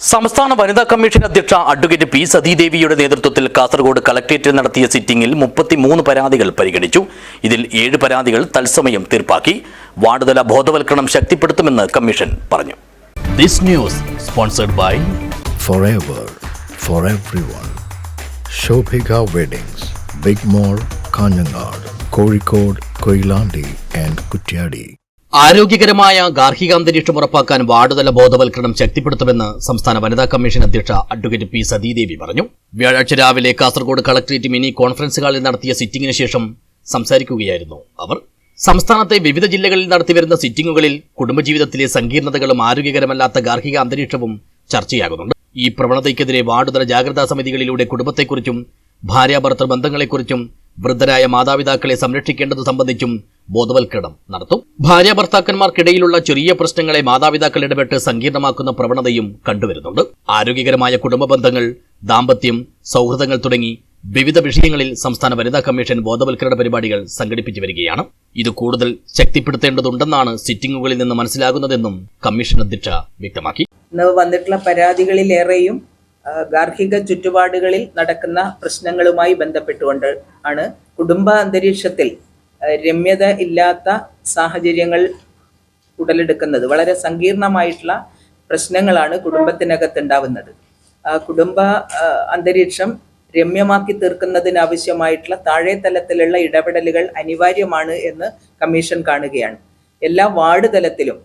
സംസ്ഥാന വനിതാ കമ്മീഷൻ അധ്യക്ഷ അഡ്വക്കേറ്റ് പി സതീദേവിയുടെ നേതൃത്വത്തിൽ കാസർഗോഡ് കളക്ടറേറ്റിൽ നടത്തിയ സിറ്റിംഗിൽ മുപ്പത്തിമൂന്ന് പരാതികൾ പരിഗണിച്ചു ഇതിൽ ഏഴ് പരാതികൾ തത്സമയം തീർപ്പാക്കി വാർഡുതല ബോധവൽക്കരണം ശക്തിപ്പെടുത്തുമെന്ന് കമ്മീഷൻ പറഞ്ഞു this news sponsored by forever for everyone. Shobhika Weddings, Big Mall, Kanjangad, Kozhikode, Koilandi and Kutyadi. ആരോഗ്യകരമായ ഗാർഹിക അന്തരീക്ഷം ഉറപ്പാക്കാൻ വാർഡുതല ബോധവൽക്കരണം ശക്തിപ്പെടുത്തുമെന്ന് സംസ്ഥാന വനിതാ കമ്മീഷൻ അധ്യക്ഷ അഡ്വക്കേറ്റ് പി സതീദേവി പറഞ്ഞു. വ്യാഴാഴ്ച രാവിലെ കാസർഗോഡ് കളക്ട്രേറ്റ് മിനി കോൺഫറൻസ് ഹാളിൽ നടത്തിയ സിറ്റിംഗിന് ശേഷം സംസാരിക്കുകയായിരുന്നു അവർ. സംസ്ഥാനത്തെ വിവിധ ജില്ലകളിൽ നടത്തിവരുന്ന സിറ്റിംഗുകളിൽ കുടുംബജീവിതത്തിലെ സങ്കീർണതകളും ആരോഗ്യകരമല്ലാത്ത ഗാർഹിക അന്തരീക്ഷവും ചർച്ചയാകുന്നുണ്ട്. ഈ പ്രവണതയ്ക്കെതിരെ വാർഡുതല ജാഗ്രതാ സമിതികളിലൂടെ കുടുംബത്തെക്കുറിച്ചും ഭാര്യാഭർത്തൃ ബന്ധങ്ങളെക്കുറിച്ചും വൃദ്ധരായ മാതാപിതാക്കളെ സംരക്ഷിക്കേണ്ടത് സംബന്ധിച്ചും ബോധവൽക്കരണം നടത്തും. ഭാര്യ ഭർത്താക്കന്മാർക്കിടയിലുള്ള ചെറിയ പ്രശ്നങ്ങളെ മാതാപിതാക്കൾ ഇടപെട്ട് സങ്കീർണമാക്കുന്ന പ്രവണതയും കണ്ടുവരുന്നുണ്ട്. ആരോഗ്യകരമായ കുടുംബ ബന്ധങ്ങൾ ദാമ്പത്യം സൗഹൃദങ്ങൾ തുടങ്ങി വിവിധ വിഷയങ്ങളിൽ സംസ്ഥാന വനിതാ കമ്മീഷൻ ബോധവൽക്കരണ പരിപാടികൾ സംഘടിപ്പിച്ചു വരികയാണ്. ഇത് കൂടുതൽ ശക്തിപ്പെടുത്തേണ്ടതുണ്ടെന്നാണ് സിറ്റിംഗുകളിൽ നിന്ന് മനസ്സിലാകുന്നതെന്നും കമ്മീഷൻ അധ്യക്ഷ വ്യക്തമാക്കി. വന്നിട്ടുള്ള പരാതികളിലേറെയും ഗാർഹിക ചുറ്റുപാടുകളിൽ നടക്കുന്ന പ്രശ്നങ്ങളുമായി ബന്ധപ്പെട്ടുകൊണ്ട് ആണ് കുടുംബ അന്തരീക്ഷത്തിൽ രമ്യത ഇല്ലാത്ത സാഹചര്യങ്ങൾ ഉടലെടുക്കുന്നത്. വളരെ സങ്കീർണമായിട്ടുള്ള പ്രശ്നങ്ങളാണ് കുടുംബത്തിനകത്ത് ഉണ്ടാവുന്നത് കുടുംബ അന്തരീക്ഷം രമ്യമാക്കി തീർക്കുന്നതിനാവശ്യമായിട്ടുള്ള താഴെ തലത്തിലുള്ള ഇടപെടലുകൾ അനിവാര്യമാണ് എന്ന് കമ്മീഷൻ കാണുകയാണ്. എല്ലാ വാർഡ് തലത്തിലും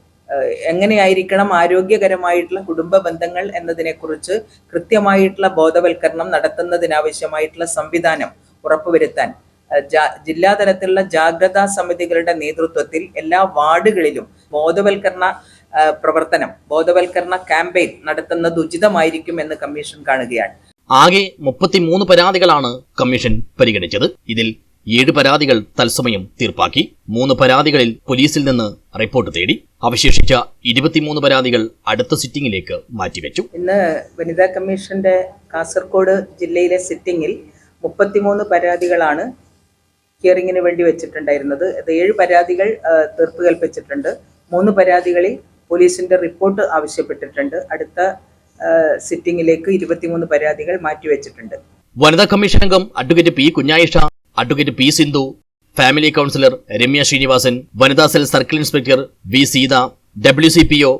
എങ്ങനെയായിരിക്കണം ആരോഗ്യകരമായിട്ടുള്ള കുടുംബ ബന്ധങ്ങൾ എന്നതിനെക്കുറിച്ച് കൃത്യമായിട്ടുള്ള ബോധവൽക്കരണം നടത്തുന്നതിനാവശ്യമായിട്ടുള്ള സംവിധാനം ഉറപ്പുവരുത്താൻ ഏഹ് ജാ- ജില്ലാ തലത്തിലുള്ള ജാഗ്രതാ സമിതികളുടെ നേതൃത്വത്തിൽ എല്ലാ വാർഡുകളിലും ബോധവൽക്കരണ പ്രവർത്തനം ബോധവൽക്കരണ ക്യാമ്പയിൻ നടത്തുന്നത് ഉചിതമായിരിക്കും എന്ന് കമ്മീഷൻ കാണുകയാണ്. ആകെ മുപ്പത്തിമൂന്ന് പരാതികളാണ് കമ്മീഷൻ പരിഗണിച്ചത്. ഇതിൽ ഏഴ് പരാതികൾ തത്സമയം തീർപ്പാക്കി. മൂന്ന് പരാതികളിൽ പോലീസിൽ നിന്ന് റിപ്പോർട്ട് തേടി. അവശേഷിച്ച ഇരുപത്തിമൂന്ന് പരാതികൾ അടുത്ത സിറ്റിംഗിലേക്ക് മാറ്റിവെച്ചു. ഇന്ന് വനിതാ കമ്മീഷന്റെ കാസർഗോഡ് ജില്ലയിലെ സിറ്റിംഗിൽ മുപ്പത്തിമൂന്ന് പരാതികളാണ് ഹിയറിങ്ങിന് വേണ്ടി വെച്ചിട്ടുണ്ടായിരുന്നത്. അത് ഏഴ് പരാതികൾ തീർപ്പ് കൽപ്പിച്ചിട്ടുണ്ട്. മൂന്ന് പരാതികളിൽ പോലീസിന്റെ റിപ്പോർട്ട് ആവശ്യപ്പെട്ടിട്ടുണ്ട്. അടുത്ത സിറ്റിംഗിലേക്ക് ഇരുപത്തിമൂന്ന് പരാതികൾ മാറ്റിവെച്ചിട്ടുണ്ട് വനിതാ കമ്മീഷൻ അംഗം advocate P Kunhayisha advocate P Sindhu family counsellor Ramya Srinivasan വനിതാ cell circle inspector V Seetha W C P O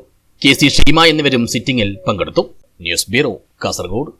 K C Sheema എന്നിവരും സിറ്റിംഗിൽ പങ്കെടുത്തു. News bureau Kasaragod.